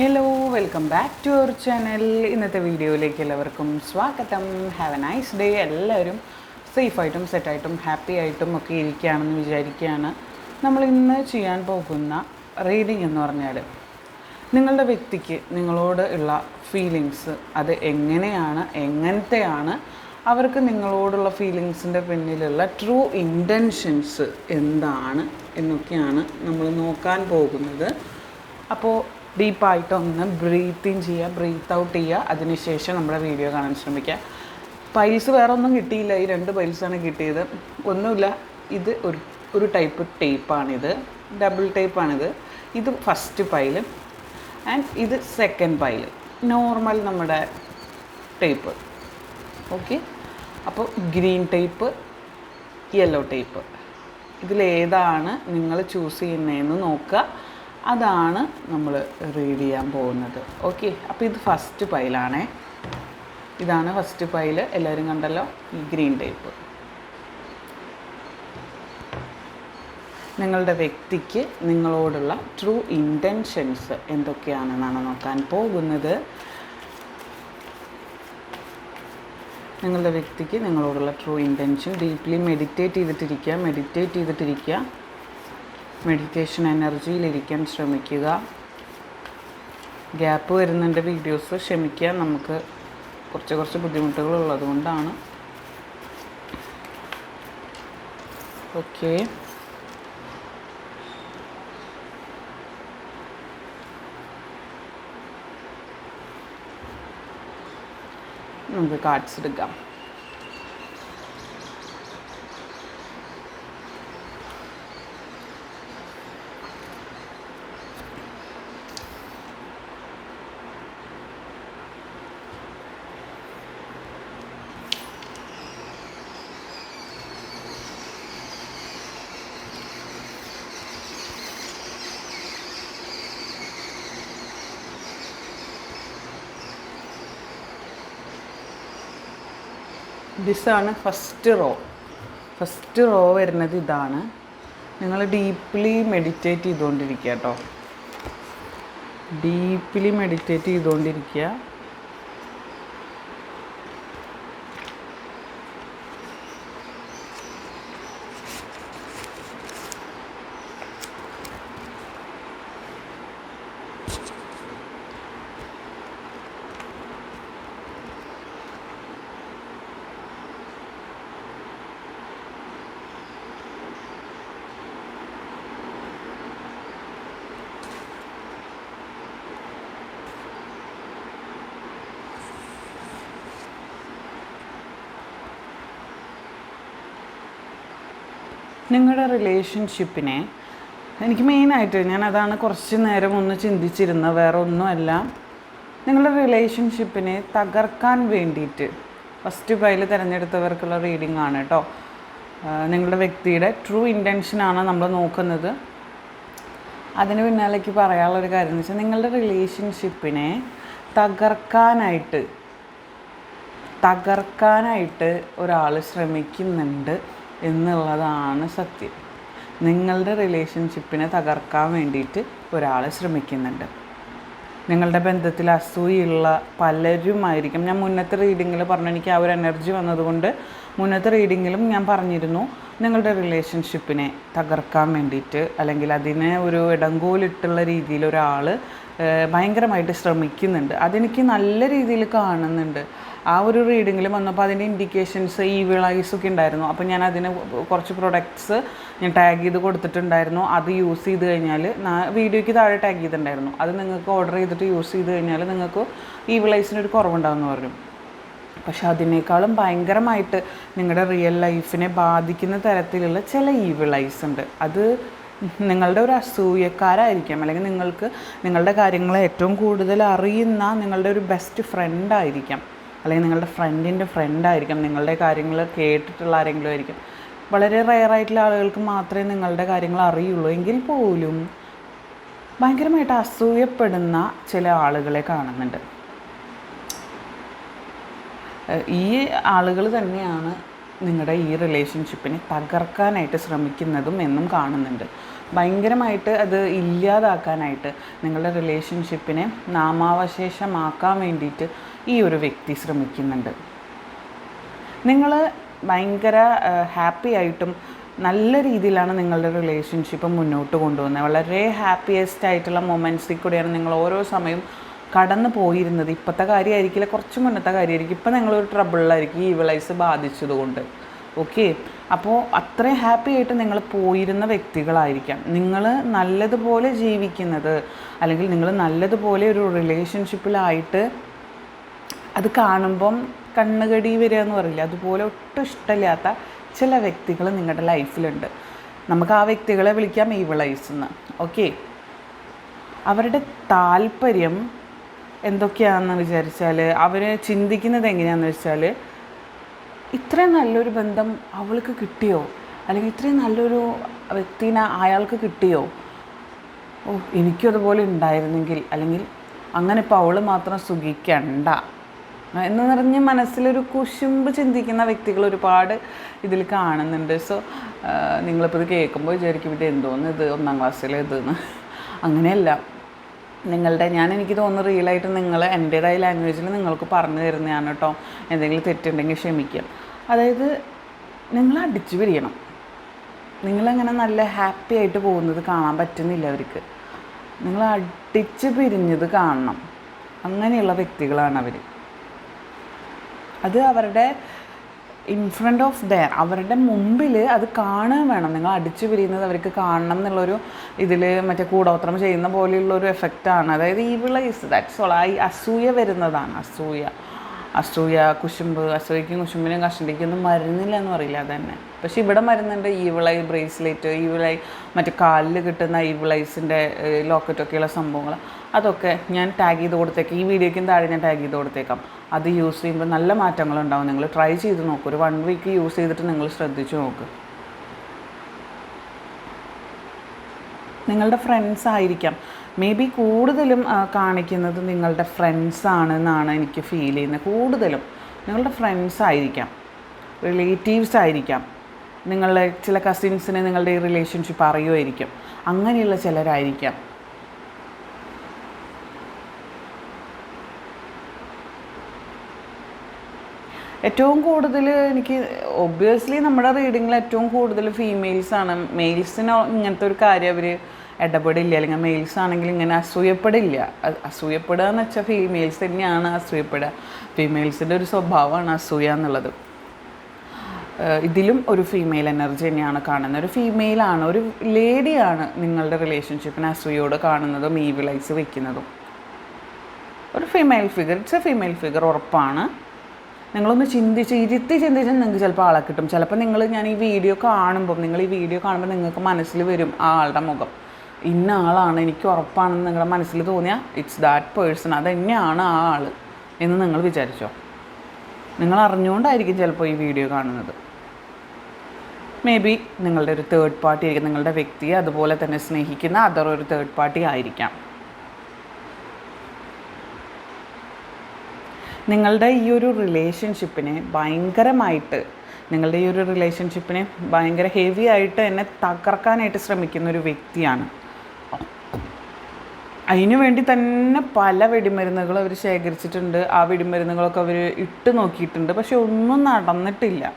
Hello welcome back to our channel ഇന്നത്തെ വീഡിയോയിലേക്ക് എല്ലാവർക്കും സ്വാഗതം. ഹാവ് എ നൈസ് ഡേ എല്ലാവരും സേഫായിട്ടും സെറ്റായിട്ടും ഹാപ്പി ആയിട്ടും ഒക്കെ ഇരിക്കുകയാണെന്ന് വിചാരിക്കുകയാണ്. നമ്മൾ ഇന്ന് ചെയ്യാൻ പോകുന്ന റീഡിംഗ് എന്ന് പറഞ്ഞാൽ നിങ്ങളുടെ വ്യക്തിക്ക് നിങ്ങളോട് ഉള്ള ഫീലിങ്സ് അത് എങ്ങനെയാണ് എങ്ങനത്തെയാണ് അവർക്ക് നിങ്ങളോടുള്ള ഫീലിങ്സിന്റെ പിന്നിലുള്ള ട്രൂ ഇന്റൻഷൻസ് എന്താണ് എന്നൊക്കെയാണ് നമ്മൾ നോക്കാൻ പോകുന്നത്. അപ്പോൾ ഡീപ്പായിട്ടൊന്ന് ബ്രീത്ത് ഇൻ ചെയ്യുക ബ്രീത്ത് ഔട്ട് ചെയ്യുക. അതിനുശേഷം നമ്മുടെ വീഡിയോ കാണാൻ ശ്രമിക്കുക. പൈൽസ് വേറെ ഒന്നും കിട്ടിയില്ല. ഈ രണ്ട് പൈൽസാണ് കിട്ടിയത്. ഒന്നുമില്ല. ഇത് ഒരു ഒരു ടൈപ്പ് ടേപ്പാണിത് ഡബിൾ ടേപ്പാണിത് ഇത് ഫസ്റ്റ് പൈൽ ആൻഡ് ഇത് സെക്കൻഡ് പൈൽ നോർമൽ നമ്മുടെ ടേപ്പ് ഓക്കെ അപ്പോൾ ഗ്രീൻ ടേപ്പ് യെല്ലോ ടേപ്പ് ഇതിലേതാണ് നിങ്ങൾ ചൂസ് ചെയ്യുന്നതെന്ന് നോക്കുക. അതാണ് നമ്മൾ റീഡ് ചെയ്യാൻ പോകുന്നത്. ഓക്കെ അപ്പോൾ ഇത് ഫസ്റ്റ് പൈലാണേ ഇതാണ് ഫസ്റ്റ് പൈൽ എല്ലാവരും കണ്ടല്ലോ? ഈ ഗ്രീൻ ടൈപ്പ് നിങ്ങളുടെ വ്യക്തിക്ക് നിങ്ങളോടുള്ള ട്രൂ ഇന്റൻഷൻസ് എന്തൊക്കെയാണെന്നാണ് നോക്കാൻ പോകുന്നത്. നിങ്ങളുടെ വ്യക്തിക്ക് നിങ്ങളോടുള്ള ട്രൂ ഇന്റൻഷൻ ഡീപ്ലി മെഡിറ്റേറ്റ് ചെയ്തിട്ടിരിക്കുക മെഡിറ്റേറ്റ് ചെയ്തിട്ടിരിക്കുക. മെഡിറ്റേഷൻ എനർജിയിലിരിക്കാൻ ശ്രമിക്കുക. ഗ്യാപ്പ് വരുന്നതിന്റെ വീഡിയോസ് ക്ഷമിക്കുക. നമുക്ക് കുറച്ച് കുറച്ച് ബുദ്ധിമുട്ടുകൾ ഉള്ളതുകൊണ്ടാണ് ഓക്കെ നമുക്ക് കാർഡ്സ് എടുക്കാം. ദിസാണ് ഫസ്റ്റ് റോ ഫസ്റ്റ് റോ വരുന്നത് ഇതാണ്. നിങ്ങൾ ഡീപ്ലി മെഡിറ്റേറ്റ് ചെയ്തുകൊണ്ടിരിക്കുക കേട്ടോ. ഡീപ്ലി മെഡിറ്റേറ്റ് ചെയ്തുകൊണ്ടിരിക്കുക. നിങ്ങളുടെ റിലേഷൻഷിപ്പിനെ എനിക്ക് മെയിനായിട്ട് ഞാൻ അതാണ് കുറച്ച് നേരം ഒന്ന് ചിന്തിച്ചിരുന്നത് വേറെ ഒന്നുമല്ല. നിങ്ങളുടെ റിലേഷൻഷിപ്പിനെ തകർക്കാൻ വേണ്ടിയിട്ട് ഫസ്റ്റ് പൈൽ തിരഞ്ഞെടുത്തവർക്കുള്ള റീഡിംഗ് ആണ് കേട്ടോ നിങ്ങളുടെ വ്യക്തിയുടെ ട്രൂ ഇന്റൻഷനാണ് നമ്മൾ നോക്കുന്നത്. അതിന് പിന്നാലേക്ക് പറയാനുള്ളൊരു കാര്യം എന്ന് വെച്ചാൽ നിങ്ങളുടെ റിലേഷൻഷിപ്പിനെ തകർക്കാനായിട്ട് തകർക്കാനായിട്ട് ഒരാൾ ശ്രമിക്കുന്നുണ്ട്. എന്നുള്ളതാണ് സത്യം. നിങ്ങളുടെ റിലേഷൻഷിപ്പിനെ തകർക്കാൻ വേണ്ടിയിട്ട് ഒരാൾ ശ്രമിക്കുന്നുണ്ട്. നിങ്ങളുടെ ബന്ധത്തിൽ അസൂയുള്ള പലരുമായിരിക്കും. ഞാൻ മുന്നത്തെ റീഡിങ്ങിൽ പറഞ്ഞു എനിക്ക് ആ ഒരു എനർജി വന്നതുകൊണ്ട് മുന്നത്തെ റീഡിങ്ങിലും ഞാൻ പറഞ്ഞിരുന്നു നിങ്ങളുടെ റിലേഷൻഷിപ്പിനെ തകർക്കാൻ വേണ്ടിയിട്ട് അല്ലെങ്കിൽ അതിനെ ഒരു ഇടങ്കോലിട്ടുള്ള രീതിയിൽ ഒരാൾ ഭയങ്കരമായിട്ട് ശ്രമിക്കുന്നുണ്ട്. അതെനിക്ക് നല്ല രീതിയിൽ കാണുന്നുണ്ട്. ആ ഒരു റീഡിങ്ങിൽ വന്നപ്പോൾ അതിന്റെ ഇൻഡിക്കേഷൻസ് ഈ വിളൈസ് ഒക്കെ ഉണ്ടായിരുന്നു. അപ്പോൾ ഞാൻ അതിന് കുറച്ച് പ്രൊഡക്ട്സ് ഞാൻ ടാഗ് ചെയ്ത് കൊടുത്തിട്ടുണ്ടായിരുന്നു. അത് യൂസ് ചെയ്ത് കഴിഞ്ഞാൽ വീഡിയോയ്ക്ക് താഴെ ടാഗ് ചെയ്തിട്ടുണ്ടായിരുന്നു. അത് നിങ്ങൾക്ക് ഓർഡർ ചെയ്തിട്ട് യൂസ് ചെയ്ത് കഴിഞ്ഞാൽ നിങ്ങൾക്ക് ഈ വിളൈസിനൊരു കുറവുണ്ടാകുമെന്ന് പറഞ്ഞു. പക്ഷെ അതിനേക്കാളും ഭയങ്കരമായിട്ട് നിങ്ങളുടെ റിയൽ ലൈഫിനെ ബാധിക്കുന്ന തരത്തിലുള്ള ചില ഈവിളൈസ് ഉണ്ട്. അത് നിങ്ങളുടെ ഒരു അസൂയക്കാരായിരിക്കാം. അല്ലെങ്കിൽ നിങ്ങൾക്ക് നിങ്ങളുടെ കാര്യങ്ങളെ ഏറ്റവും കൂടുതൽ അറിയുന്ന നിങ്ങളുടെ ഒരു ബെസ്റ്റ് ഫ്രണ്ട് ആയിരിക്കാം. അല്ലെങ്കിൽ നിങ്ങളുടെ ഫ്രണ്ടിന്റെ ഫ്രണ്ടായിരിക്കാം നിങ്ങളുടെ കാര്യങ്ങൾ കേട്ടിട്ടുള്ള ആരെങ്കിലും ആയിരിക്കും. വളരെ റയറായിട്ടുള്ള ആളുകൾക്ക് മാത്രമേ നിങ്ങളുടെ കാര്യങ്ങൾ അറിയുള്ളൂ. എങ്കിൽ പോലും ഭയങ്കരമായിട്ട് അസൂയപ്പെടുന്ന ചില ആളുകളെ കാണുന്നുണ്ട്. ഈ ആളുകൾ തന്നെയാണ് നിങ്ങളുടെ ഈ റിലേഷൻഷിപ്പിനെ തകർക്കാനായിട്ട് ശ്രമിക്കുന്നതും എന്നും കാണുന്നുണ്ട്. ഭയങ്കരമായിട്ട് അത് ഇല്ലാതാക്കാനായിട്ട് നിങ്ങളുടെ റിലേഷൻഷിപ്പിനെ നാമാവശേഷമാക്കാൻ വേണ്ടിയിട്ട് ഈ ഒരു വ്യക്തി ശ്രമിക്കുന്നുണ്ട്. നിങ്ങൾ ഭയങ്കര ഹാപ്പി ആയിട്ടും നല്ല രീതിയിലാണ് നിങ്ങളുടെ റിലേഷൻഷിപ്പ് മുന്നോട്ട് കൊണ്ടുപോകുന്നത്. വളരെ ഹാപ്പിയസ്റ്റ് ആയിട്ടുള്ള മൊമെന്റ്സിൽ കൂടെയാണ് നിങ്ങൾ ഓരോ സമയവും കടന്നു പോയിരുന്നത്. ഇപ്പോഴത്തെ കാര്യമായിരിക്കില്ല കുറച്ച് മുന്നത്തെ കാര്യമായിരിക്കും ഇപ്പം നിങ്ങളൊരു ട്രബിളിലായിരിക്കും ഈ വിളൈസ് ബാധിച്ചതുകൊണ്ട്. ഓക്കെ അപ്പോൾ അത്രയും ഹാപ്പി ആയിട്ട് നിങ്ങൾ പോയിരുന്ന വ്യക്തികളായിരിക്കാം. നിങ്ങൾ നല്ലതുപോലെ ജീവിക്കുന്നത് അല്ലെങ്കിൽ നിങ്ങൾ നല്ലതുപോലെ ഒരു റിലേഷൻഷിപ്പിലായിട്ട് അത് കാണുമ്പം കണ്ണുകടി വരിക എന്ന് പറയില്ല? അതുപോലെ ഒട്ടും ഇഷ്ടമില്ലാത്ത ചില വ്യക്തികൾ നിങ്ങളുടെ ലൈഫിലുണ്ട് നമുക്ക് ആ വ്യക്തികളെ വിളിക്കാം ഈവിളൈസ് എന്ന്. ഓക്കെ അവരുടെ താല്പര്യം എന്തൊക്കെയാണെന്ന് വിചാരിച്ചാൽ അവർ ചിന്തിക്കുന്നത് എങ്ങനെയാണെന്ന് വെച്ചാൽ ഇത്രയും നല്ലൊരു ബന്ധം അവൾക്ക് കിട്ടിയോ? അല്ലെങ്കിൽ ഇത്രയും നല്ലൊരു വ്യക്തിനെ അയാൾക്ക് കിട്ടിയോ? ഓ എനിക്കും അതുപോലെ ഉണ്ടായിരുന്നെങ്കിൽ അല്ലെങ്കിൽ അങ്ങനെ ഇപ്പോൾ അവൾ മാത്രം സുഖിക്കണ്ട. എന്ന് പറഞ്ഞ് മനസ്സിലൊരു കുശുമ്പ് ചിന്തിക്കുന്ന വ്യക്തികൾ ഒരുപാട് ഇതിൽ കാണുന്നുണ്ട്. സോ നിങ്ങളിപ്പോൾ ഇത് കേൾക്കുമ്പോൾ വിചാരിക്കും ഇത് എന്തോന്ന് ഇത്? ഒന്നാം ക്ലാസ്സിലെ ഇതെന്ന് അങ്ങനെയല്ല. നിങ്ങളുടെ ഞാൻ എനിക്ക് തോന്നുന്നു റിയലായിട്ട് നിങ്ങൾ എന്റേതായ ലാംഗ്വേജിൽ നിങ്ങൾക്ക് പറഞ്ഞു തരുന്നതാണ് കേട്ടോ എന്തെങ്കിലും തെറ്റുണ്ടെങ്കിൽ ക്ഷമിക്കുക. അതായത് നിങ്ങൾ അടിച്ചു പിരിയണം. നിങ്ങളങ്ങനെ നല്ല ഹാപ്പി ആയിട്ട് പോകുന്നത് കാണാൻ പറ്റുന്നില്ല അവർക്ക്. നിങ്ങൾ അടിച്ച് പിരിഞ്ഞത് കാണണം. അങ്ങനെയുള്ള വ്യക്തികളാണ് അവർ അത് അവരുടെ ഇൻ ഫ്രണ്ട് ഓഫ് ദയർ അവരുടെ മുമ്പിൽ അത് കാണാൻ വേണം. നിങ്ങൾ അടിച്ചു പിരിയുന്നത് അവർക്ക് കാണണം എന്നുള്ളൊരു ഇതിൽ മറ്റേ കൂടോത്രം ചെയ്യുന്ന പോലെയുള്ളൊരു എഫക്റ്റാണ് അതായത് ഈ വിള ഇസ് ദാറ്റ്സ് ഓൾ ഈ അസൂയ വരുന്നതാണ്. അസൂയ. അസൂയ കുശുമ്പ്. അസൂയക്കും കുശുമ്പിനും കഷണ്ടിക്കൊന്നും മരുന്നില്ല എന്ന് പറയില്ല അത് തന്നെ പക്ഷെ ഇവിടെ മരുന്നുണ്ട്. ഈവിളൈ ബ്രേസ്ലെറ്റ് ഈവിളൈ മറ്റേ കാലിൽ കിട്ടുന്ന ഈവിളൈസിന്റെ ലോക്കറ്റൊക്കെയുള്ള സംഭവങ്ങൾ അതൊക്കെ ഞാൻ ടാഗ് ചെയ്ത് കൊടുത്തേക്കാം. ഈ വീഡിയോയ്ക്കും താഴെ ഞാൻ ടാഗ് ചെയ്ത് കൊടുത്തേക്കാം. അത് യൂസ് ചെയ്യുമ്പോൾ നല്ല മാറ്റങ്ങളുണ്ടാവും. നിങ്ങൾ ട്രൈ ചെയ്ത് നോക്കൂ. ഒരു വൺ വീക്ക് യൂസ് ചെയ്തിട്ട് നിങ്ങൾ ശ്രദ്ധിച്ചു നോക്ക്. നിങ്ങളുടെ ഫ്രണ്ട്സ് ആയിരിക്കാം. മേ ബി കൂടുതലും കാണിക്കുന്നത് നിങ്ങളുടെ ഫ്രണ്ട്സ് ആണെന്നാണ് എനിക്ക് ഫീൽ ചെയ്യുന്നത്. കൂടുതലും നിങ്ങളുടെ ഫ്രണ്ട്സ് ആയിരിക്കാം. റിലേറ്റീവ്സ് ആയിരിക്കാം. നിങ്ങളുടെ ചില കസിൻസിന് നിങ്ങളുടെ ഈ റിലേഷൻഷിപ്പ് അറിയുമായിരിക്കും. അങ്ങനെയുള്ള ചിലരായിരിക്കാം. ഏറ്റവും കൂടുതൽ എനിക്ക് ഒബ്വിയസ്ലി നമ്മുടെ റീഡിങ്ങിൽ ഏറ്റവും കൂടുതൽ ഫീമെയിൽസ് ആണ്. മെയിൽസിന് ഇങ്ങനത്തെ ഒരു കാര്യം അവർ ഇടപെടില്ല. അല്ലെങ്കിൽ മെയിൽസ് ആണെങ്കിൽ ഇങ്ങനെ അസൂയപ്പെടില്ല. അസൂയപ്പെടുക എന്ന് വെച്ചാൽ ഫീമെയിൽസ് തന്നെയാണ് അസൂയപ്പെടുക. ഫീമെയിൽസിന്റെ ഒരു സ്വഭാവമാണ് അസൂയ എന്നുള്ളത്. ഇതിലും ഒരു ഫീമെയിൽ എനർജി തന്നെയാണ് കാണുന്നത്. ഒരു ഫീമെയിലാണ് ഒരു ലേഡിയാണ് നിങ്ങളുടെ റിലേഷൻഷിപ്പിനെ അസൂയോട് കാണുന്നതും ഈവിലൈസ് വയ്ക്കുന്നതും ഒരു female figure it's a female figure ഉറപ്പാണ്. നിങ്ങളൊന്ന് ചിന്തിച്ച് ഇരുത്തി ചിന്തിച്ച് നിങ്ങൾക്ക് ചിലപ്പോൾ ആളെ കിട്ടും. ചിലപ്പോൾ നിങ്ങൾ ഞാൻ ഈ വീഡിയോ കാണുമ്പോൾ നിങ്ങൾ ഈ വീഡിയോ കാണുമ്പോൾ നിങ്ങൾക്ക് മനസ്സിൽ വരും ആ ആളുടെ മുഖം. ഇന്ന ആളാണ് എനിക്ക് ഉറപ്പാണെന്ന് നിങ്ങളുടെ മനസ്സിൽ തോന്നിയാൽ ഇറ്റ്സ് ദാറ്റ് പേഴ്സൺ അത് തന്നെയാണ് ആ ആൾ എന്ന് നിങ്ങൾ വിചാരിച്ചോ? നിങ്ങൾ അറിഞ്ഞുകൊണ്ടായിരിക്കും ചിലപ്പോൾ ഈ വീഡിയോ കാണുന്നത്. മേ ബി നിങ്ങളുടെ ഒരു തേർഡ് പാർട്ടി ആയിരിക്കും നിങ്ങളുടെ വ്യക്തിയെ അതുപോലെ തന്നെ സ്നേഹിക്കുന്ന അതർ ഒരു തേർഡ് പാർട്ടി ആയിരിക്കാം. നിങ്ങളുടെ ഈ ഒരു റിലേഷൻഷിപ്പിനെ ഭയങ്കരമായിട്ട് നിങ്ങളുടെ ഈ ഒരു റിലേഷൻഷിപ്പിനെ ഭയങ്കര ഹെവി ആയിട്ട് എന്നെ തകർക്കാനായിട്ട് ശ്രമിക്കുന്ന ഒരു വ്യക്തിയാണ്. അതിനു വേണ്ടി തന്നെ പല വെടിമരുന്നുകൾ അവർ ശേഖരിച്ചിട്ടുണ്ട്. ആ വെടിമരുന്നുകളൊക്കെ അവർ ഇട്ട് നോക്കിയിട്ടുണ്ട്. പക്ഷെ ഒന്നും നടന്നിട്ടില്ല.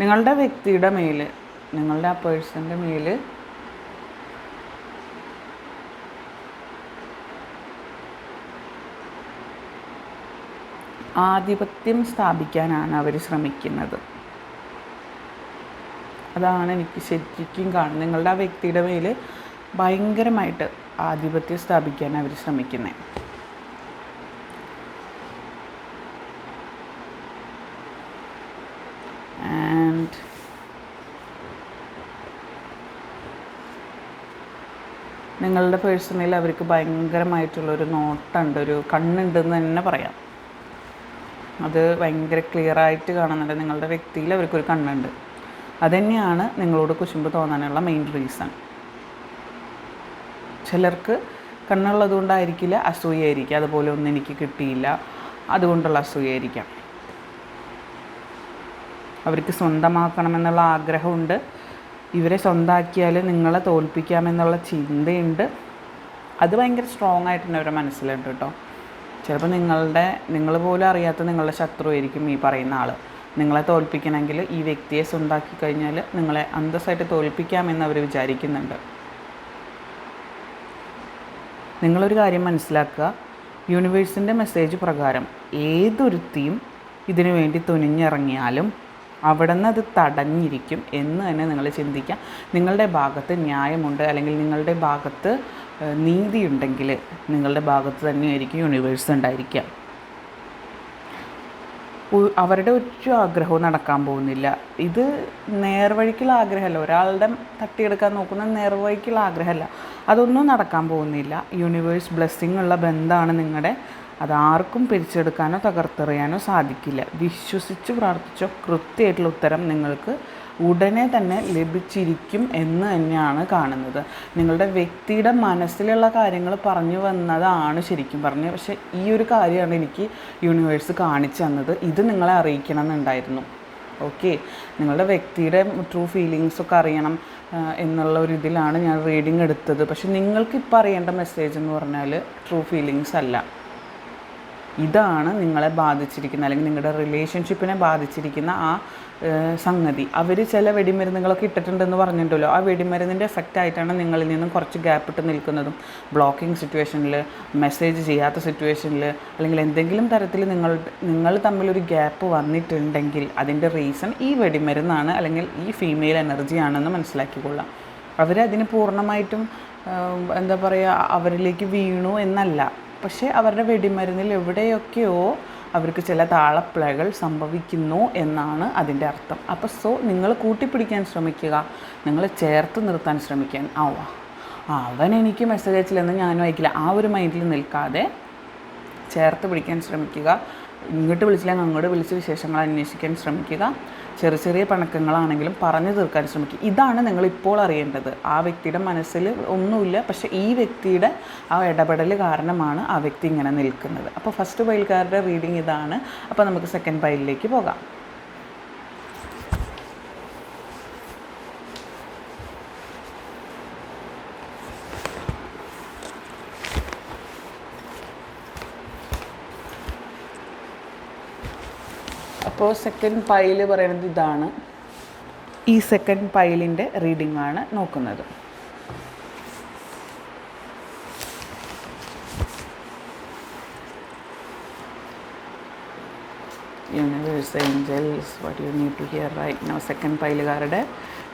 നിങ്ങളുടെ വ്യക്തിയുടെ മേൽ നിങ്ങളുടെ ആ പേഴ്സന്റെ മേൽ ആധിപത്യം സ്ഥാപിക്കാനാണ് അവർ ശ്രമിക്കുന്നത്. അതാണ് എനിക്ക് ശരിക്കും കാണുന്നത്. നിങ്ങളുടെ ആ വ്യക്തിയുടെ മേൽ ഭയങ്കരമായിട്ട് ആധിപത്യം സ്ഥാപിക്കാൻ അവർ ശ്രമിക്കുന്നത് ആൻഡ് നിങ്ങളുടെ പേഴ്സണലിൽ അവർക്ക് ഭയങ്കരമായിട്ടുള്ളൊരു നോട്ടുണ്ട്. ഒരു കണ്ണുണ്ടെന്ന് തന്നെ പറയാം. അത് ഭയങ്കര ക്ലിയർ ആയിട്ട് കാണുന്നുണ്ട്. നിങ്ങളുടെ വ്യക്തിയിൽ അവർക്കൊരു കണ്ണുണ്ട്. അതുതന്നെയാണ് നിങ്ങളോട് കുശുമ്പ് തോന്നാനുള്ള മെയിൻ റീസൺ ചിലർക്ക് കണ്ണുള്ളത് കൊണ്ടായിരിക്കില്ല അസൂയായിരിക്കും അതുപോലെ ഒന്നും എനിക്ക് കിട്ടിയില്ല അതുകൊണ്ടുള്ള അസൂയായിരിക്കാം അവർക്ക് സ്വന്തമാക്കണമെന്നുള്ള ആഗ്രഹമുണ്ട്. ഇവരെ സ്വന്തമാക്കിയാൽ നിങ്ങളെ തോൽപ്പിക്കാമെന്നുള്ള ചിന്തയുണ്ട്. അത് ഭയങ്കര സ്ട്രോങ് ആയിട്ടുണ്ട് അവരുടെ മനസ്സിലുണ്ട് കേട്ടോ. ചിലപ്പോൾ നിങ്ങളുടെ നിങ്ങൾ പോലും അറിയാത്ത നിങ്ങളുടെ ശത്രുവായിരിക്കും ഈ പറയുന്ന ആൾ നിങ്ങളെ തോൽപ്പിക്കണമെങ്കിൽ ഈ വ്യക്തിയെ സ്വന്താക്കി കഴിഞ്ഞാൽ നിങ്ങളെ അന്തസ്സായിട്ട് തോൽപ്പിക്കാമെന്ന് അവർ വിചാരിക്കുന്നുണ്ട്. നിങ്ങളൊരു കാര്യം മനസ്സിലാക്കുക. യൂണിവേഴ്സിന്റെ മെസ്സേജ് പ്രകാരം ഏതൊരുത്തിയും ഇതിനു വേണ്ടി തുനിഞ്ഞിറങ്ങിയാലും അവിടെ നിന്ന് അത് തടഞ്ഞിരിക്കും എന്ന് തന്നെ നിങ്ങൾ ചിന്തിക്കുക നിങ്ങളുടെ ഭാഗത്ത് ന്യായമുണ്ട് അല്ലെങ്കിൽ നിങ്ങളുടെ ഭാഗത്ത് നീതി നീതിയുണ്ടെങ്കിൽ നിങ്ങളുടെ ഭാഗത്ത് തന്നെയായിരിക്കും യൂണിവേഴ്സ് ഉണ്ടായിരിക്കുക. അവരുടെ ഒരു ആഗ്രഹവും നടക്കാൻ പോകുന്നില്ല. ഇത് നേർവഴിക്കുള്ള ആഗ്രഹമല്ല. ഒരാളുടെ തട്ടിയെടുക്കാൻ നോക്കുന്ന നേർവഴിക്കുള്ള ആഗ്രഹമല്ല. അതൊന്നും നടക്കാൻ പോകുന്നില്ല. യൂണിവേഴ്സ് ബ്ലെസ്സിങ് ഉള്ള ബന്ധമാണ് നിങ്ങളുടെ അതാർക്കും പിരിച്ചെടുക്കാനോ തകർത്തെറിയാനോ സാധിക്കില്ല. വിശ്വസിച്ച് പ്രാർത്ഥിച്ചോ കൃത്യമായിട്ടുള്ള ഉത്തരം നിങ്ങൾക്ക് ഉടനെ തന്നെ ലഭിച്ചിരിക്കും എന്ന് തന്നെയാണ് കാണുന്നത്. നിങ്ങളുടെ വ്യക്തിയുടെ മനസ്സിലുള്ള കാര്യങ്ങൾ പറഞ്ഞു വന്നതാണ് ശരിക്കും പറഞ്ഞത്. പക്ഷേ ഈ ഒരു കാര്യമാണ് എനിക്ക് യൂണിവേഴ്സ് കാണിച്ചു തന്നത്. ഇത് നിങ്ങളെ അറിയിക്കണം എന്നുണ്ടായിരുന്നു ഓക്കെ? നിങ്ങളുടെ വ്യക്തിയുടെ ട്രൂ ഫീലിങ്സൊക്കെ അറിയണം എന്നുള്ള ഒരു ഇതിലാണ് ഞാൻ റീഡിങ് എടുത്തത്. പക്ഷെ നിങ്ങൾക്ക് ഇപ്പോൾ അറിയേണ്ട മെസ്സേജ് എന്ന് പറഞ്ഞാൽ ട്രൂ ഫീലിങ്സ് അല്ല. ഇതാണ് നിങ്ങളെ ബാധിച്ചിരിക്കുന്ന അല്ലെങ്കിൽ നിങ്ങളുടെ റിലേഷൻഷിപ്പിനെ ബാധിച്ചിരിക്കുന്ന ആ സംഗതി. അവർ ചില വെടിമരുന്നുകളൊക്കെ ഇട്ടിട്ടുണ്ടെന്ന് പറഞ്ഞിട്ടുണ്ടല്ലോ. ആ വെടിമരുന്നിന്റെ എഫക്റ്റ് ആയിട്ടാണ് നിങ്ങളിൽ നിന്നും കുറച്ച് ഗ്യാപ്പ് ഇട്ട് നിൽക്കുന്നതും. ബ്ലോക്കിംഗ് സിറ്റുവേഷനിൽ മെസ്സേജ് ചെയ്യാത്ത സിറ്റുവേഷനിൽ അല്ലെങ്കിൽ എന്തെങ്കിലും തരത്തിൽ നിങ്ങൾ നിങ്ങൾ തമ്മിലൊരു ഗ്യാപ്പ് വന്നിട്ടുണ്ടെങ്കിൽ അതിന്റെ റീസൺ ഈ വെടിമരുന്നാണ് അല്ലെങ്കിൽ ഈ ഫീമെയിൽ എനർജിയാണെന്ന് മനസ്സിലാക്കിക്കൊള്ളാം അവരതിന് പൂർണമായിട്ടും എന്താ പറയുക അവരിലേക്ക് വീണു എന്നല്ല. പക്ഷേ അവരുടെ വെടിമരുന്നിൽ എവിടെയൊക്കെയോ അവർക്ക് ചില താളപ്പിഴകൾ സംഭവിക്കുന്നു എന്നാണ് അതിന്റെ അർത്ഥം. അപ്പോൾ സോ നിങ്ങൾ കൂട്ടിപ്പിടിക്കാൻ ശ്രമിക്കുക. നിങ്ങൾ ചേർത്ത് നിർത്താൻ ശ്രമിക്കാൻ. ആവാ അവൻ എനിക്ക് മെസ്സേജ് അയച്ചില്ലെന്ന് ഞാനും അയക്കില്ല. ആ ഒരു മൈൻഡിൽ നിൽക്കാതെ ചേർത്ത് പിടിക്കാൻ ശ്രമിക്കുക. ഇങ്ങോട്ട് വിളിച്ചില്ലെങ്കിൽ അങ്ങോട്ട് വിളിച്ച് വിശേഷങ്ങൾ അന്വേഷിക്കാൻ ശ്രമിക്കുക. ചെറിയ ചെറിയ പണക്കങ്ങളാണെങ്കിലും പറഞ്ഞു തീർക്കാൻ ശ്രമിക്കും. ഇതാണ് നിങ്ങൾ ഇപ്പോൾ അറിയേണ്ടത്. ആ വ്യക്തിയുടെ മനസ്സിൽ ഒന്നുമില്ല പക്ഷെ ഈ വ്യക്തിയുടെ ആ ഇടപെടൽ കാരണമാണ് ആ വ്യക്തി ഇങ്ങനെ നിൽക്കുന്നത്. അപ്പോൾ ഫസ്റ്റ് പൈൽക്കാരുടെ റീഡിങ് ഇതാണ്. അപ്പോൾ നമുക്ക് സെക്കൻഡ് പൈലിലേക്ക് പോകാം. അപ്പോൾ സെക്കൻഡ് പൈൽ പറയുന്നത് ഇതാണ്. ഈ സെക്കൻഡ് പൈലിന്റെ റീഡിംഗ് ആണ് നോക്കുന്നത്. Universe angels what you need to hear right no second പൈലുകാരുടെ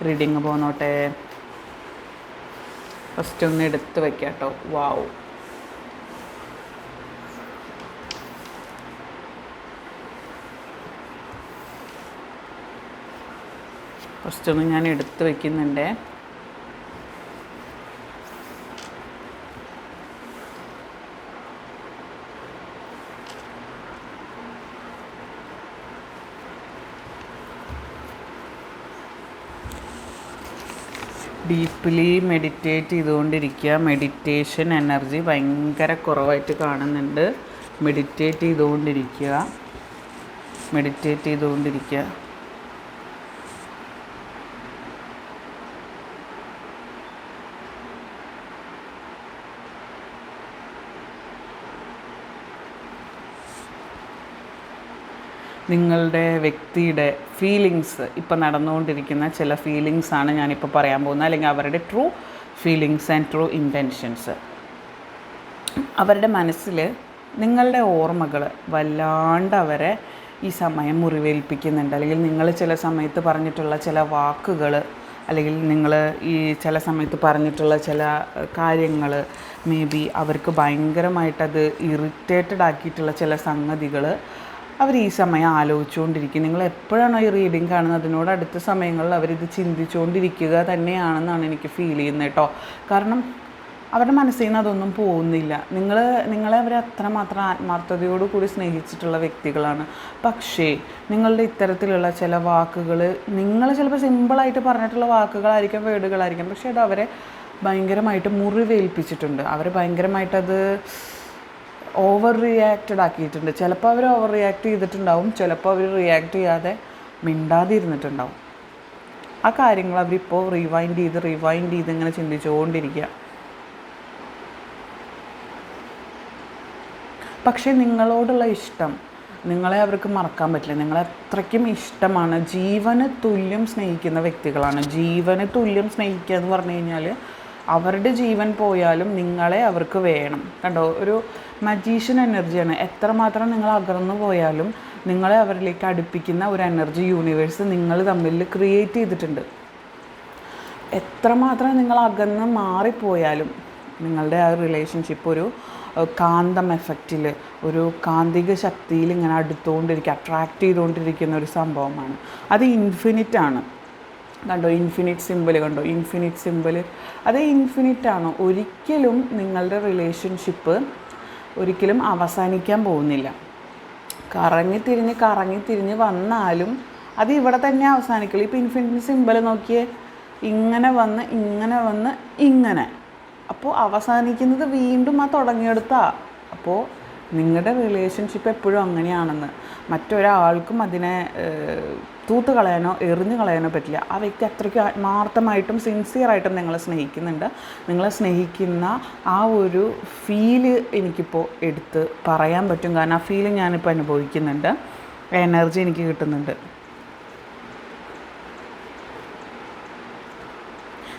reading പോന്നോട്ടെ. ഫസ്റ്റ് ഒന്ന് എടുത്ത് വെക്കാം കേട്ടോ വാവ് ഒന്ന് ഞാൻ എടുത്ത് വയ്ക്കുന്നുണ്ട് ഡീപ്പ്ലി മെഡിറ്റേറ്റ് ചെയ്തുകൊണ്ടിരിക്കുക. മെഡിറ്റേഷൻ എനർജി ഭയങ്കര കുറവായിട്ട് കാണുന്നുണ്ട്. മെഡിറ്റേറ്റ് ചെയ്തുകൊണ്ടിരിക്കുക. മെഡിറ്റേറ്റ് ചെയ്തുകൊണ്ടിരിക്കുക. നിങ്ങളുടെ വ്യക്തിയുടെ ഫീലിങ്സ് ഇപ്പോൾ നടന്നുകൊണ്ടിരിക്കുന്ന ചില ഫീലിങ്സാണ് ഞാനിപ്പോൾ പറയാൻ പോകുന്നത്. അല്ലെങ്കിൽ അവരുടെ true feelings and true intentions അവരുടെ മനസ്സിൽ നിങ്ങളുടെ ഓർമ്മകൾ വല്ലാണ്ട് അവരെ ഈ സമയം മുറിവേൽപ്പിക്കുന്നുണ്ട്. അല്ലെങ്കിൽ നിങ്ങൾ ചില സമയത്ത് പറഞ്ഞിട്ടുള്ള ചില വാക്കുകൾ അല്ലെങ്കിൽ നിങ്ങൾ ഈ ചില സമയത്ത് പറഞ്ഞിട്ടുള്ള ചില കാര്യങ്ങൾ മേ ബി അവർക്ക് ഭയങ്കരമായിട്ടത് ഇറിറ്റേറ്റഡ് ആക്കിയിട്ടുള്ള ചില സംഗതികൾ അവർ ഈ സമയം ആലോചിച്ചുകൊണ്ടിരിക്കും. നിങ്ങൾ എപ്പോഴാണോ ഈ റീഡിങ് കാണുന്നത്? അതിനോട് അടുത്ത സമയങ്ങളിൽ അവരിത് ചിന്തിച്ചുകൊണ്ടിരിക്കുക തന്നെയാണെന്നാണ് എനിക്ക് ഫീൽ ചെയ്യുന്നത് കേട്ടോ. കാരണം അവരുടെ മനസ്സിൽ നിന്ന് അതൊന്നും പോകുന്നില്ല. നിങ്ങൾ നിങ്ങളെ അവർ അത്രമാത്രം ആത്മാർത്ഥതയോടുകൂടി സ്നേഹിച്ചിട്ടുള്ള വ്യക്തികളാണ്. പക്ഷേ നിങ്ങളുടെ ഇത്തരത്തിലുള്ള ചില വാക്കുകൾ നിങ്ങൾ ചിലപ്പോൾ സിമ്പിളായിട്ട് പറഞ്ഞിട്ടുള്ള വാക്കുകളായിരിക്കും വേർഡുകളായിരിക്കും. പക്ഷേ അത് അവരെ ഭയങ്കരമായിട്ട് മുറിവേൽപ്പിച്ചിട്ടുണ്ട്. അവരെ ഭയങ്കരമായിട്ടത് ഓവർ റിയാക്റ്റഡ് ആക്കിയിട്ടുണ്ട്. ചിലപ്പോൾ അവർ ഓവർ റിയാക്ട് ചെയ്തിട്ടുണ്ടാവും ചിലപ്പോൾ അവർ റിയാക്ട് ചെയ്യാതെ മിണ്ടാതിരുന്നിട്ടുണ്ടാവും. ആ കാര്യങ്ങൾ അവരിപ്പോൾ റിവൈൻഡ് ചെയ്ത് റിവൈൻഡ് ചെയ്ത് ഇങ്ങനെ ചിന്തിച്ചുകൊണ്ടിരിക്കുക പക്ഷേ നിങ്ങളോടുള്ള ഇഷ്ടം നിങ്ങളെ അവർക്ക് മറക്കാൻ പറ്റില്ല. നിങ്ങളെ അത്രയ്ക്കും ഇഷ്ടമാണ്. ജീവന് തുല്യം സ്നേഹിക്കുന്ന വ്യക്തികളാണ്. ജീവന് തുല്യം സ്നേഹിക്കുക എന്ന് പറഞ്ഞു കഴിഞ്ഞാൽ അവരുടെ ജീവൻ പോയാലും നിങ്ങളെ അവർക്ക് വേണം. കണ്ടോ? ഒരു മജീഷ്യൻ എനർജിയാണ് എത്രമാത്രം നിങ്ങൾ അകർന്നു പോയാലും നിങ്ങളെ അവരിലേക്ക് അടുപ്പിക്കുന്ന ഒരു എനർജി യൂണിവേഴ്സ് നിങ്ങൾ തമ്മിൽ ക്രിയേറ്റ് ചെയ്തിട്ടുണ്ട്. എത്രമാത്രം നിങ്ങൾ അകന്ന് മാറിപ്പോയാലും നിങ്ങളുടെ ആ റിലേഷൻഷിപ്പ് ഒരു കാന്തം എഫക്റ്റിൽ ഒരു കാന്തിക ശക്തിയിൽ ഇങ്ങനെ അടുത്തുകൊണ്ടിരിക്കുക അട്രാക്റ്റ് ചെയ്തുകൊണ്ടിരിക്കുന്ന ഒരു സംഭവമാണ്. അത് ഇൻഫിനിറ്റ് ആണ്. കണ്ടോ ഇൻഫിനിറ്റ് സിമ്പിൾ കണ്ടോ? ഇൻഫിനിറ്റ് സിമ്പിൾ അത് ഇൻഫിനിറ്റ് ആണോ? ഒരിക്കലും നിങ്ങളുടെ റിലേഷൻഷിപ്പ് ഒരിക്കലും അവസാനിക്കാൻ പോകുന്നില്ല. കറങ്ങി തിരിഞ്ഞ് കറങ്ങി തിരിഞ്ഞ് വന്നാലും അത് ഇവിടെ തന്നെ അവസാനിക്കുള്ളൂ. ഇപ്പോൾ ഇൻഫിനിറ്റ് സിമ്പിൾ നോക്കിയേ ഇങ്ങനെ വന്ന് ഇങ്ങനെ വന്ന് ഇങ്ങനെ. അപ്പോൾ അവസാനിക്കുന്നത് വീണ്ടും ആ തുടങ്ങിയെടുത്താ. അപ്പോൾ നിങ്ങളുടെ റിലേഷൻഷിപ്പ് എപ്പോഴും അങ്ങനെയാണെന്ന്. മറ്റൊരാൾക്കും അതിനെ തൂത്ത് കളയാനോ എറിഞ്ഞു കളയാനോ പറ്റില്ല. ആ വ്യക്തി അത്രയ്ക്ക് ആത്മാർത്ഥമായിട്ടും സിൻസിയറായിട്ടും നിങ്ങളെ സ്നേഹിക്കുന്നുണ്ട്. നിങ്ങളെ സ്നേഹിക്കുന്ന ആ ഒരു ഫീൽ എനിക്കിപ്പോൾ എടുത്ത് പറയാൻ പറ്റും. കാരണം ആ ഫീൽ ഞാനിപ്പോൾ അനുഭവിക്കുന്നുണ്ട്. എനർജി എനിക്ക് കിട്ടുന്നുണ്ട്.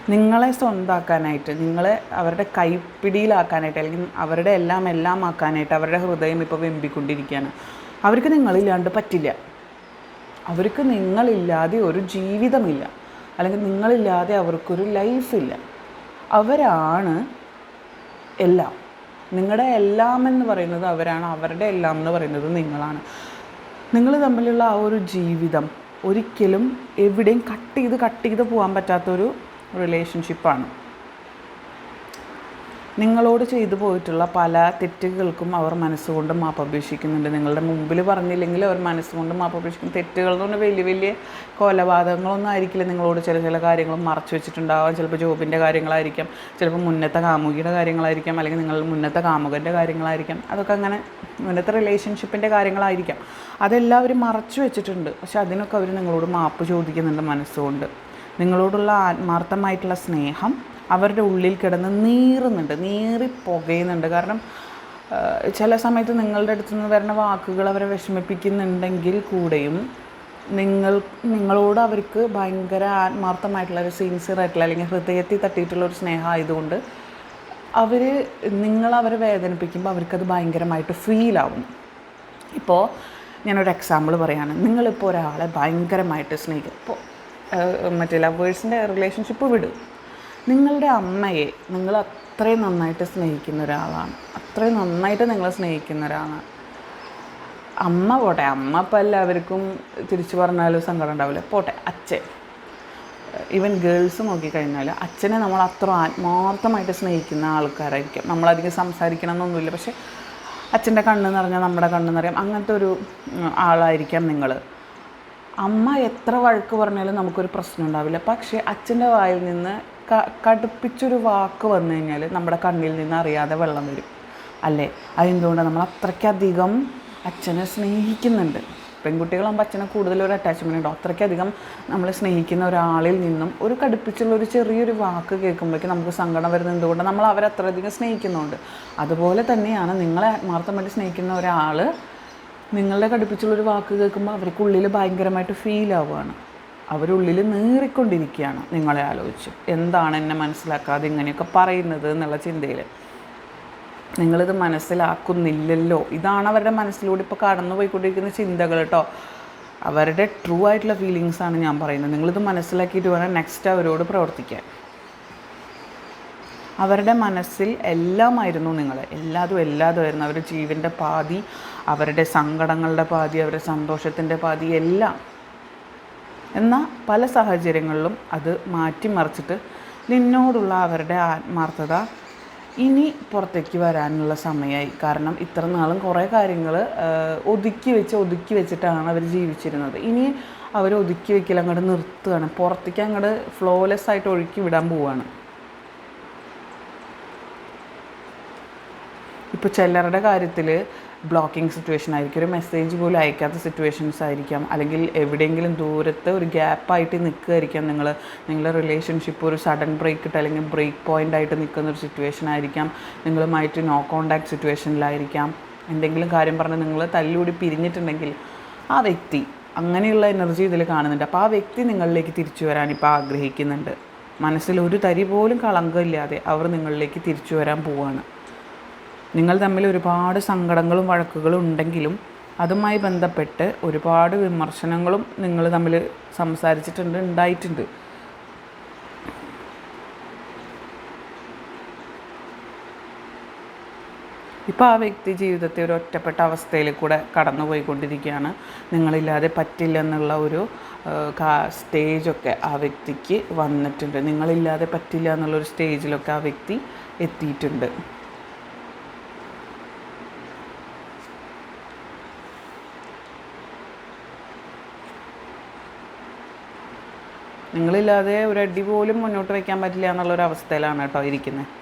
നിങ്ങളെ സ്വന്തമാക്കാനായിട്ട് നിങ്ങളെ അവരുടെ കൈപ്പിടിയിലാക്കാനായിട്ട് അല്ലെങ്കിൽ അവരുടെ എല്ലാം എല്ലാം ആക്കാനായിട്ട് അവരുടെ ഹൃദയം ഇപ്പോൾ വെമ്പിക്കൊണ്ടിരിക്കുകയാണ്. അവർക്ക് നിങ്ങളില്ലാണ്ട് പറ്റില്ല. അവർക്ക് നിങ്ങളില്ലാതെ ഒരു ജീവിതമില്ല. അല്ലെങ്കിൽ നിങ്ങളില്ലാതെ അവർക്കൊരു ലൈഫില്ല. അവരാണ് എല്ലാം. നിങ്ങളുടെ എല്ലാം എന്ന് പറയുന്നത് അവരാണ്. അവരുടെ എല്ലാം എന്ന് പറയുന്നത് നിങ്ങളാണ്. നിങ്ങൾ തമ്മിലുള്ള ആ ഒരു ജീവിതം ഒരിക്കലും എവിടെയും കട്ട് ചെയ്ത് കട്ട് ചെയ്ത് പോകാൻ പറ്റാത്തൊരു റിലേഷൻഷിപ്പാണ് നിങ്ങളോട് ചെയ്തു പോയിട്ടുള്ള പല തെറ്റുകൾക്കും അവർ മനസ്സുകൊണ്ട് മാപ്പ് അപേക്ഷിക്കുന്നുണ്ട്. നിങ്ങളുടെ മുമ്പിൽ പറഞ്ഞില്ലെങ്കിൽ അവർ മനസ്സുകൊണ്ട് മാപ്പപേക്ഷിക്കും തെറ്റുകൾ എന്ന് പറഞ്ഞാൽ വലിയ വലിയ കൊലപാതകങ്ങളൊന്നും ആയിരിക്കില്ല. നിങ്ങളോട് ചില ചില കാര്യങ്ങളും മറച്ചു വെച്ചിട്ടുണ്ടാവാം. ചിലപ്പോൾ ജോബിന്റെ കാര്യങ്ങളായിരിക്കാം. ചിലപ്പോൾ മുന്നത്തെ കാമുകിയുടെ കാര്യങ്ങളായിരിക്കാം. അല്ലെങ്കിൽ നിങ്ങൾ മുന്നത്തെ കാമുകന്റെ കാര്യങ്ങളായിരിക്കാം. അതൊക്കെ അങ്ങനെ മുന്നത്തെ റിലേഷൻഷിപ്പിന്റെ കാര്യങ്ങളായിരിക്കാം. അതെല്ലാം അവർ മറച്ചു വെച്ചിട്ടുണ്ട്. പക്ഷെ അതിനൊക്കെ അവർ നിങ്ങളോട് മാപ്പ് ചോദിക്കുന്നുണ്ട് മനസ്സുകൊണ്ട്. നിങ്ങളോടുള്ള ആത്മാർത്ഥമായിട്ടുള്ള സ്നേഹം അവരുടെ ഉള്ളിൽ കിടന്ന് നീറുന്നുണ്ട് നീറി പുകയുന്നുണ്ട്. കാരണം ചില സമയത്ത് നിങ്ങളുടെ അടുത്ത് നിന്ന് വരുന്ന വാക്കുകൾ അവരെ വിഷമിപ്പിക്കുന്നുണ്ടെങ്കിൽ കൂടെയും നിങ്ങൾ നിങ്ങളോട് അവർക്ക് ഭയങ്കര ആത്മാർത്ഥമായിട്ടുള്ള ഒരു സിൻസിയർ ആയിട്ടുള്ള അല്ലെങ്കിൽ ഹൃദയത്തിൽ തട്ടിയിട്ടുള്ള ഒരു സ്നേഹം ആയതുകൊണ്ട് അവർ നിങ്ങൾ അവരെ വേദനിപ്പിക്കുമ്പോൾ അവർക്കത് ഭയങ്കരമായിട്ട് ഫീലാവും ഇപ്പോൾ ഞാനൊരു എക്സാമ്പിൾ പറയാണ്. നിങ്ങളിപ്പോൾ ഒരാളെ ഭയങ്കരമായിട്ട് സ്നേഹിക്കും. ഇപ്പോൾ മറ്റേ ലവേഴ്സിന്റെ റിലേഷൻഷിപ്പ് വിടും. നിങ്ങളുടെ അമ്മയെ നിങ്ങൾ അത്രയും നന്നായിട്ട് സ്നേഹിക്കുന്ന ഒരാളാണ്. അത്രയും നന്നായിട്ട് നിങ്ങളെ സ്നേഹിക്കുന്ന ഒരാളാണ്. അമ്മ പോട്ടെ അമ്മ ഇപ്പം എല്ലാവർക്കും തിരിച്ചു പറഞ്ഞാലും സങ്കടം ഉണ്ടാവില്ല. പോട്ടെ അച്ഛൻ. ഈവൻ ഗേൾസ് നോക്കിക്കഴിഞ്ഞാൽ അച്ഛനെ നമ്മൾ അത്ര ആത്മാർത്ഥമായിട്ട് സ്നേഹിക്കുന്ന ആൾക്കാരായിരിക്കും. നമ്മളധികം സംസാരിക്കണം എന്നൊന്നുമില്ല പക്ഷേ അച്ഛന്റെ കണ്ണ് നിറഞ്ഞാൽ നമ്മുടെ കണ്ണ് അറിയാം അങ്ങനത്തെ ഒരു ആളായിരിക്കാം നിങ്ങൾ അമ്മ എത്ര വഴക്ക് പറഞ്ഞാലും നമുക്കൊരു പ്രശ്നം ഉണ്ടാവില്ല. പക്ഷേ അച്ഛന്റെ വായിൽ നിന്ന് ക കടുപ്പിച്ചൊരു വാക്ക് വന്നു കഴിഞ്ഞാൽ നമ്മുടെ കണ്ണിൽ നിന്ന് അറിയാതെ വെള്ളം വരും. അല്ലേ? അതെന്തുകൊണ്ടാണ് നമ്മൾ അത്രയ്ക്കധികം അച്ഛനെ സ്നേഹിക്കുന്നുണ്ട്. പെൺകുട്ടികളാകുമ്പോൾ അച്ഛനെ കൂടുതലൊരു അറ്റാച്ച്മെന്റ് ഉണ്ടോ. അത്രയ്ക്കധികം നമ്മൾ സ്നേഹിക്കുന്ന ഒരാളിൽ നിന്നും ഒരു കടുപ്പിച്ചുള്ള ഒരു ചെറിയൊരു വാക്ക് കേൾക്കുമ്പോഴേക്കും നമുക്ക് സങ്കടം വരുന്നത് എന്തുകൊണ്ട്? നമ്മൾ അവരെ അത്രയധികം സ്നേഹിക്കുന്നുണ്ട്. അതുപോലെ തന്നെയാണ് നിങ്ങളെ ആത്മാർത്ഥമായിട്ട് സ്നേഹിക്കുന്ന ഒരാൾ നിങ്ങളുടെ കടുപ്പിച്ചുള്ളൊരു വാക്ക് കേൾക്കുമ്പോൾ അവർക്കുള്ളിൽ ഭയങ്കരമായിട്ട് ഫീൽ ആവുകയാണ്. അവരുള്ളിൽ നീറിക്കൊണ്ടിരിക്കുകയാണ് നിങ്ങളെ ആലോചിച്ച്. എന്താണ് എന്നെ മനസ്സിലാക്കാതെ ഇങ്ങനെയൊക്കെ പറയുന്നത് എന്നുള്ള ചിന്തയിൽ നിങ്ങളിത് മനസ്സിലാക്കുന്നില്ലല്ലോ. ഇതാണ് അവരുടെ മനസ്സിലൂടെ ഇപ്പോൾ കടന്നു പോയിക്കൊണ്ടിരിക്കുന്ന ചിന്തകൾ കേട്ടോ അവരുടെ ട്രൂ ആയിട്ടുള്ള ഫീലിങ്സാണ് ഞാൻ പറയുന്നത്. നിങ്ങളിത് മനസ്സിലാക്കിയിട്ട് വേണം നെക്സ്റ്റ് അവരോട് പ്രവർത്തിക്കാൻ. അവരുടെ മനസ്സിൽ എല്ലാമായിരുന്നു നിങ്ങൾ എല്ലാതും എല്ലാതുമായിരുന്നു അവരുടെ ജീവന്റെ പാതി അവരുടെ സങ്കടങ്ങളുടെ പാതി അവരുടെ സന്തോഷത്തിന്റെ പാതി എല്ലാം. എന്നാൽ പല സാഹചര്യങ്ങളിലും അത് മാറ്റിമറിച്ചിട്ട് നിന്നോടുള്ള അവരുടെ ആത്മാർത്ഥത ഇനി പുറത്തേക്ക് വരാനുള്ള സമയമായി. കാരണം ഇത്ര നാളും കുറേ കാര്യങ്ങൾ ഒതുക്കി വെച്ച് ഒതുക്കി വെച്ചിട്ടാണ് അവർ ജീവിച്ചിരുന്നത്. ഇനി അവർ ഒതുക്കി വെക്കൽ അങ്ങോട്ട് നിർത്തുകയാണ്. പുറത്തേക്ക് അങ്ങോട്ട് ഫ്ലോലെസ് ആയിട്ട് ഒഴുക്കി വിടാൻ പോവുകയാണ്. ഇപ്പോൾ ചിലരുടെ കാര്യത്തിൽ ബ്ലോക്കിംഗ് സിറ്റുവേഷൻ ആയിരിക്കും. ഒരു മെസ്സേജ് പോലും അയക്കാത്ത സിറ്റുവേഷൻസ് ആയിരിക്കാം. അല്ലെങ്കിൽ എവിടെയെങ്കിലും ദൂരത്ത് ഒരു ഗ്യാപ്പായിട്ട് നിൽക്കുകയായിരിക്കാം നിങ്ങൾ നിങ്ങളുടെ റിലേഷൻഷിപ്പ് ഒരു സഡൻ ബ്രേക്ക് ഇട്ട് അല്ലെങ്കിൽ ബ്രേക്ക് പോയിന്റ് ആയിട്ട് നിൽക്കുന്ന ഒരു സിറ്റുവേഷൻ ആയിരിക്കാം. നിങ്ങളുമായിട്ട് നോ കോണ്ടാക്ട് സിറ്റുവേഷനിലായിരിക്കാം എന്തെങ്കിലും കാര്യം പറഞ്ഞ് നിങ്ങൾ തല്ലുകൂടി പിരിഞ്ഞിട്ടുണ്ടെങ്കിൽ ആ വ്യക്തി അങ്ങനെയുള്ള എനർജി ഇതിൽ കാണുന്നുണ്ട്. അപ്പോൾ ആ വ്യക്തി നിങ്ങളിലേക്ക് തിരിച്ചു വരാൻ ഇപ്പോൾ ആഗ്രഹിക്കുന്നുണ്ട്. മനസ്സിൽ ഒരു തരി പോലും കളങ്കമില്ലാതെ അവർ നിങ്ങളിലേക്ക് തിരിച്ചു വരാൻ പോവുകയാണ് നിങ്ങൾ തമ്മിൽ ഒരുപാട് സങ്കടങ്ങളും വഴക്കുകളും ഉണ്ടെങ്കിലും അതുമായി ബന്ധപ്പെട്ട് ഒരുപാട് വിമർശനങ്ങളും നിങ്ങൾ തമ്മിൽ സംസാരിച്ചിട്ടുണ്ട് ഉണ്ടായിട്ടുണ്ട്. ഇപ്പോൾ ആ വ്യക്തി ജീവിതത്തെ ഒരു ഒറ്റപ്പെട്ട അവസ്ഥയിൽ കൂടെ കടന്നു പോയിക്കൊണ്ടിരിക്കുകയാണ് നിങ്ങളില്ലാതെ പറ്റില്ല എന്നുള്ള ഒരു സ്റ്റേജൊക്കെ ആ വ്യക്തിക്ക് വന്നിട്ടുണ്ട്. നിങ്ങളില്ലാതെ പറ്റില്ല എന്നുള്ളൊരു സ്റ്റേജിലൊക്കെ ആ വ്യക്തി എത്തിയിട്ടുണ്ട്. നിങ്ങളില്ലാതെ ഒരു അടി പോലും മുന്നോട്ട് വയ്ക്കാൻ പറ്റില്ല എന്നുള്ളൊരു അവസ്ഥയിലാണ് കേട്ടോ ഇരിക്കുന്നത്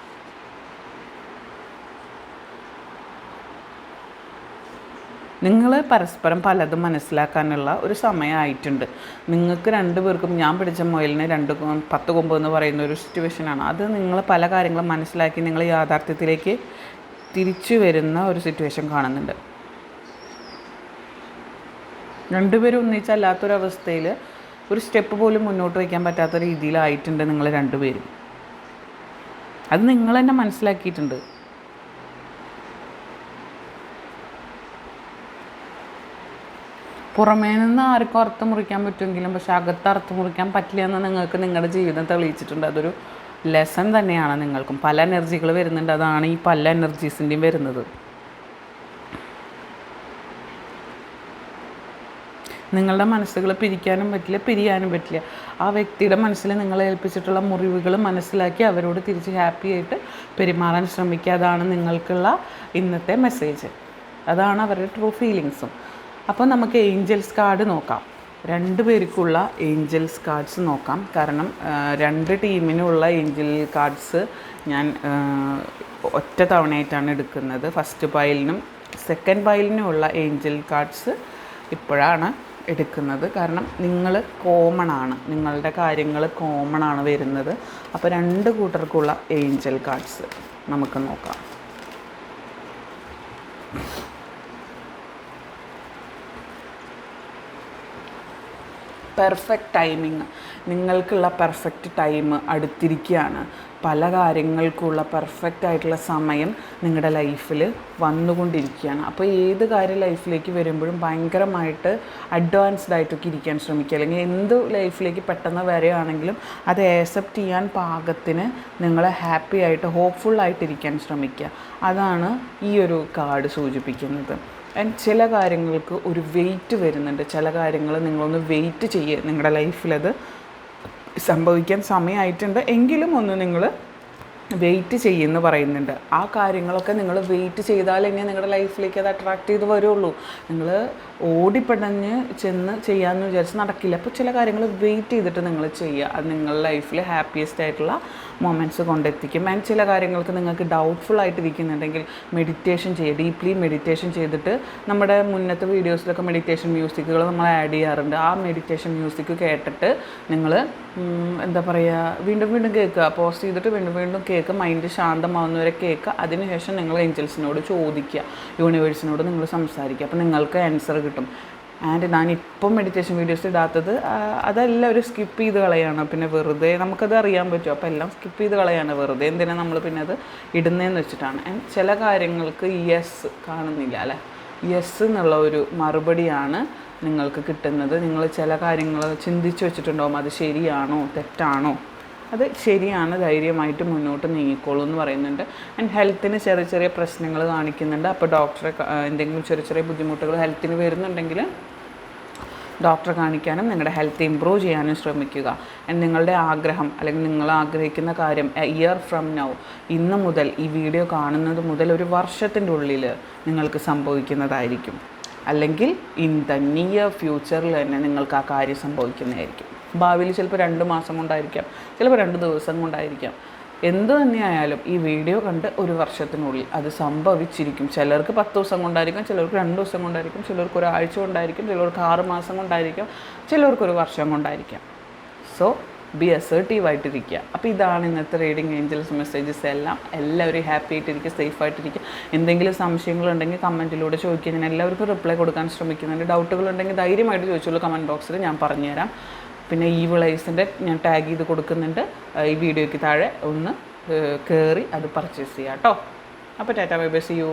നിങ്ങൾ പരസ്പരം പലതും മനസ്സിലാക്കാനുള്ള ഒരു സമയമായിട്ടുണ്ട്. നിങ്ങൾക്ക് രണ്ട് പേർക്കും ഞാൻ പിടിച്ച മുയലിന് രണ്ട് പത്ത് കൊമ്പ് എന്ന് പറയുന്ന ഒരു സിറ്റുവേഷനാണ് അത് നിങ്ങൾ പല കാര്യങ്ങളും മനസ്സിലാക്കി നിങ്ങൾ യാഥാർത്ഥ്യത്തിലേക്ക് തിരിച്ചു വരുന്ന ഒരു സിറ്റുവേഷൻ കാണുന്നുണ്ട്. രണ്ടുപേരും ഒന്നിച്ചല്ലാത്തൊരവസ്ഥയിൽ ഒരു സ്റ്റെപ്പ് പോലും മുന്നോട്ട് വയ്ക്കാൻ പറ്റാത്ത രീതിയിലായിട്ടുണ്ട് നിങ്ങൾ രണ്ടുപേരും. അത് നിങ്ങൾ തന്നെ മനസ്സിലാക്കിയിട്ടുണ്ട്. പുറമേ നിന്ന് ആർക്കും അർത്ഥം മുറിക്കാൻ പറ്റുമെങ്കിലും പക്ഷെ അകത്ത് അർത്ഥം മുറിക്കാൻ പറ്റില്ല എന്ന് നിങ്ങൾക്ക് നിങ്ങളുടെ ജീവിതം തെളിയിച്ചിട്ടുണ്ട്. അതൊരു ലെസൺ തന്നെയാണ് നിങ്ങൾക്കും. പല എനർജികൾ വരുന്നുണ്ട്. അതാണ് ഈ പല എനർജീസിന്റെയും വരുന്നത്. നിങ്ങളുടെ മനസ്സുകൾ പിരിക്കാനും പറ്റില്ല പിരിയാനും പറ്റില്ല. ആ വ്യക്തിയുടെ മനസ്സിൽ നിങ്ങളെ ഏൽപ്പിച്ചിട്ടുള്ള മുറിവുകൾ മനസ്സിലാക്കി അവരോട് തിരിച്ച് ഹാപ്പി ആയിട്ട് പെരുമാറാൻ ശ്രമിക്കുക. അതാണ് നിങ്ങൾക്കുള്ള ഇന്നത്തെ മെസ്സേജ്. അതാണ് അവരുടെ ട്രൂ ഫീലിങ്സും അപ്പോൾ നമുക്ക് ഏഞ്ചൽസ് കാർഡ് നോക്കാം. രണ്ട് പേർക്കുള്ള ഏഞ്ചൽസ് കാർഡ്സ് നോക്കാം. കാരണം രണ്ട് ടീമിനുള്ള ഏഞ്ചൽ കാർഡ്സ് ഞാൻ ഒറ്റ തവണയായിട്ടാണ് എടുക്കുന്നത്. ഫസ്റ്റ് പൈലിനും സെക്കൻഡ് പൈലിനുമുള്ള ഏഞ്ചൽ കാർഡ്സ് ഇപ്പോഴാണ് എടുക്കുന്നത്. കാരണം നിങ്ങൾ കോമൺ ആണ്. നിങ്ങളുടെ കാര്യങ്ങൾ കോമൺ ആണ് വരുന്നത്. അപ്പോൾ രണ്ട് കൂട്ടർക്കുള്ള ഏഞ്ചൽ കാർഡ്സ് നമുക്ക് നോക്കാം. പെർഫെക്റ്റ് ടൈമിങ് നിങ്ങൾക്കുള്ള പെർഫെക്റ്റ് ടൈം അടുത്തിരിക്കുകയാണ്. പല കാര്യങ്ങൾക്കുള്ള പെർഫെക്റ്റ് ആയിട്ടുള്ള സമയം നിങ്ങളുടെ ലൈഫിൽ വന്നുകൊണ്ടിരിക്കുകയാണ്. അപ്പോൾ ഏത് കാര്യം ലൈഫിലേക്ക് വരുമ്പോഴും ഭയങ്കരമായിട്ട് അഡ്വാൻസ്ഡ് ആയിട്ടൊക്കെ ഇരിക്കാൻ ശ്രമിക്കുക. അല്ലെങ്കിൽ എന്ത് ലൈഫിലേക്ക് പെട്ടെന്ന് വരികയാണെങ്കിലും അത് ആക്സെപ്റ്റ് ചെയ്യാൻ പാകത്തിന് നിങ്ങൾ ഹാപ്പി ആയിട്ട് ഹോപ്പ്ഫുൾ ആയിട്ടിരിക്കാൻ ശ്രമിക്കുക. അതാണ് ഈ ഒരു കാർഡ് സൂചിപ്പിക്കുന്നത്. ആൻഡ് ചില കാര്യങ്ങൾക്ക് ഒരു വെയിറ്റ് വരുന്നുണ്ട്. ചില കാര്യങ്ങൾ നിങ്ങളൊന്ന് വെയിറ്റ് ചെയ്യുക നിങ്ങളുടെ ലൈഫിലത് സംഭവിക്കാൻ സമയമായിട്ടുണ്ട്. എങ്കിലും ഒന്ന് നിങ്ങൾ വെയിറ്റ് ചെയ്യുമെന്ന് പറയുന്നുണ്ട്. ആ കാര്യങ്ങളൊക്കെ നിങ്ങൾ വെയിറ്റ് ചെയ്താലേ നിങ്ങളുടെ ലൈഫിലേക്ക് അത് അട്രാക്റ്റ് ചെയ്ത് വരുള്ളൂ. നിങ്ങൾ ഓടിപ്പടഞ്ഞ് ചെന്ന് ചെയ്യാമെന്ന് വിചാരിച്ച് നടക്കില്ല. അപ്പോൾ ചില കാര്യങ്ങൾ വെയിറ്റ് ചെയ്തിട്ട് നിങ്ങൾ ചെയ്യുക. അത് നിങ്ങളുടെ ലൈഫിൽ ഹാപ്പിയസ്റ്റ് ആയിട്ടുള്ള മൊമെന്റ്സ് കൊണ്ടെത്തിക്കും. ആൻഡ് ചില കാര്യങ്ങൾക്ക് നിങ്ങൾക്ക് ഡൗട്ട്ഫുൾ ആയിട്ട് ഇരിക്കുന്നുണ്ടെങ്കിൽ മെഡിറ്റേഷൻ ചെയ്യുക ഡീപ്ലി മെഡിറ്റേഷൻ ചെയ്തിട്ട് നമ്മുടെ മുന്നത്തെ വീഡിയോസിലൊക്കെ മെഡിറ്റേഷൻ മ്യൂസിക്കുകൾ നമ്മൾ ആഡ് ചെയ്യാറുണ്ട്. ആ മെഡിറ്റേഷൻ മ്യൂസിക് കേട്ടിട്ട് നിങ്ങൾ എന്താ പറയുക വീണ്ടും വീണ്ടും കേൾക്കുക. പോസ്റ്റ് ചെയ്തിട്ട് വീണ്ടും വീണ്ടും കേൾക്കുക. മൈൻഡ് ശാന്തമാവുന്നവരെ കേൾക്കുക. അതിനുശേഷം നിങ്ങൾ ഏഞ്ചൽസിനോട് ചോദിക്കുക. യൂണിവേഴ്സിനോട് നിങ്ങൾ സംസാരിക്കുക. അപ്പോൾ നിങ്ങൾക്ക് ആൻസർ കിട്ടും. ആൻഡ് ഞാൻ ഇപ്പം മെഡിറ്റേഷൻ വീഡിയോസ് ഇടാത്തത് അതെല്ലാം ഒരു സ്കിപ്പ് ചെയ്ത് കളയാണ്. പിന്നെ വെറുതെ നമുക്കത് അറിയാൻ പറ്റും. അപ്പോൾ എല്ലാം സ്കിപ്പ് ചെയ്ത് കളയാണ്. വെറുതെ എന്തിനാണ് നമ്മൾ പിന്നെ അത് ഇടുന്നതെന്ന് വെച്ചിട്ടാണ്. ആൻഡ് ചില കാര്യങ്ങൾക്ക് യെസ് കാണുന്നില്ല അല്ലേ? യെസ് എന്നുള്ള ഒരു മറുപടിയാണ് നിങ്ങൾക്ക് കിട്ടുന്നത്. നിങ്ങൾ ചില കാര്യങ്ങൾ ചിന്തിച്ച് വെച്ചിട്ടുണ്ടാവും. അത് ശരിയാണോ? തെറ്റാണോ? അത് ശരിയാണ്. ധൈര്യമായിട്ട് മുന്നോട്ട് നീങ്ങിക്കോളൂ എന്ന് പറയുന്നുണ്ട്. ആൻഡ് ഹെൽത്തിന് ചെറിയ ചെറിയ പ്രശ്നങ്ങൾ കാണിക്കുന്നുണ്ട്. അപ്പോൾ ഡോക്ടറെ എന്തെങ്കിലും ചെറിയ ചെറിയ ബുദ്ധിമുട്ടുകൾ ഹെൽത്തിന് വരുന്നുണ്ടെങ്കിൽ ഡോക്ടറെ കാണിക്കാനും നിങ്ങളുടെ ഹെൽത്ത് ഇമ്പ്രൂവ് ചെയ്യാനും ശ്രമിക്കുക. ആൻഡ് നിങ്ങളുടെ ആഗ്രഹം അല്ലെങ്കിൽ നിങ്ങൾ ആഗ്രഹിക്കുന്ന കാര്യം ഇയർ ഫ്രം നൗ ഇന്ന് മുതൽ ഈ വീഡിയോ കാണുന്നത് മുതൽ ഒരു വർഷത്തിന്റെ ഉള്ളിൽ നിങ്ങൾക്ക് സംഭവിക്കുന്നതായിരിക്കും. അല്ലെങ്കിൽ ഇൻ ദ നിയർ ഫ്യൂച്ചറിൽ തന്നെ നിങ്ങൾക്ക് ആ കാര്യം സംഭവിക്കുന്നതായിരിക്കും. ഭാവിയിൽ ചിലപ്പോൾ രണ്ട് മാസം കൊണ്ടായിരിക്കാം ചിലപ്പോൾ രണ്ട് ദിവസം കൊണ്ടായിരിക്കാം. എന്ത് തന്നെയായാലും ഈ വീഡിയോ കണ്ട് ഒരു വർഷത്തിനുള്ളിൽ അത് സംഭവിച്ചിരിക്കും. ചിലർക്ക് പത്ത് ദിവസം കൊണ്ടായിരിക്കും ചിലർക്ക് രണ്ട് ദിവസം കൊണ്ടായിരിക്കും ചിലർക്ക് ഒരാഴ്ച കൊണ്ടായിരിക്കും ചിലർക്ക് ആറ് മാസം കൊണ്ടായിരിക്കും ചിലർക്ക് ഒരു വർഷം കൊണ്ടായിരിക്കാം. സോ ബി അസേർട്ടീവ് ആയിട്ടിരിക്കുക. അപ്പോൾ ഇതാണ് ഇന്നത്തെ റീഡിങ് ഏഞ്ചൽസ് മെസ്സേജസ് എല്ലാം. എല്ലാവരും ഹാപ്പി ആയിട്ടിരിക്കുക സേഫ് ആയിട്ടിരിക്കുക. എന്തെങ്കിലും സംശയങ്ങളുണ്ടെങ്കിൽ കമന്റിലൂടെ ചോദിക്കുക. ഞാൻ എല്ലാവർക്കും റിപ്ലൈ കൊടുക്കാൻ ശ്രമിക്കുന്നുണ്ട്. ഡൗട്ടുകളുണ്ടെങ്കിൽ ധൈര്യമായിട്ട് ചോദിച്ചോളൂ. കമന്റ് ബോക്സിൽ ഞാൻ പറഞ്ഞുതരാം. പിന്നെ ഈ വിളേഴ്സിന്റെ ഞാൻ ടാഗ് ചെയ്ത് കൊടുക്കുന്നുണ്ട്. ഈ വീഡിയോയ്ക്ക് താഴെ ഒന്ന് കയറി അത് പർച്ചേസ് ചെയ്യാം കേട്ടോ അപ്പോൾ tata bye bye see you